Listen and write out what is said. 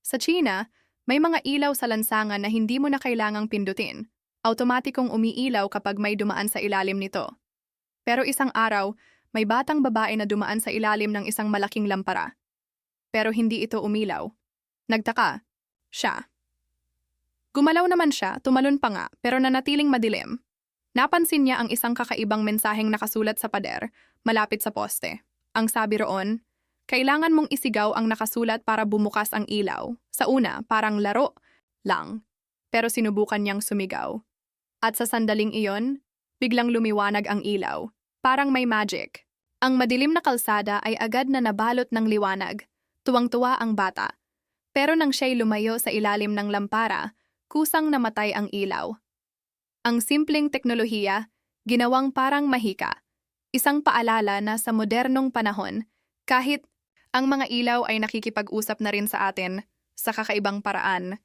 Sa China, may mga ilaw sa lansangan na hindi mo na kailangang pindutin. Automatikong umiilaw kapag may dumaan sa ilalim nito. Pero isang araw, may batang babae na dumaan sa ilalim ng isang malaking lampara. Pero hindi ito umilaw. Nagtaka. Siya. Gumalaw naman siya, tumalon pa nga, pero nanatiling madilim. Napansin niya ang isang kakaibang mensaheng nakasulat sa pader, malapit sa poste. Ang sabi roon, kailangan mong isigaw ang nakasulat para bumukas ang ilaw. Sa una, parang laro lang. Pero sinubukan niyang sumigaw. At sa sandaling iyon, biglang lumiwanag ang ilaw. Parang may magic. Ang madilim na kalsada ay agad na nabalot ng liwanag. Tuwang-tuwa ang bata. Pero nang siya'y lumayo sa ilalim ng lampara, kusang namatay ang ilaw. Ang simpleng teknolohiya, ginawang parang mahika. Isang paalala na sa modernong panahon, kahit ang mga ilaw ay nakikipag-usap na rin sa atin sa kakaibang paraan,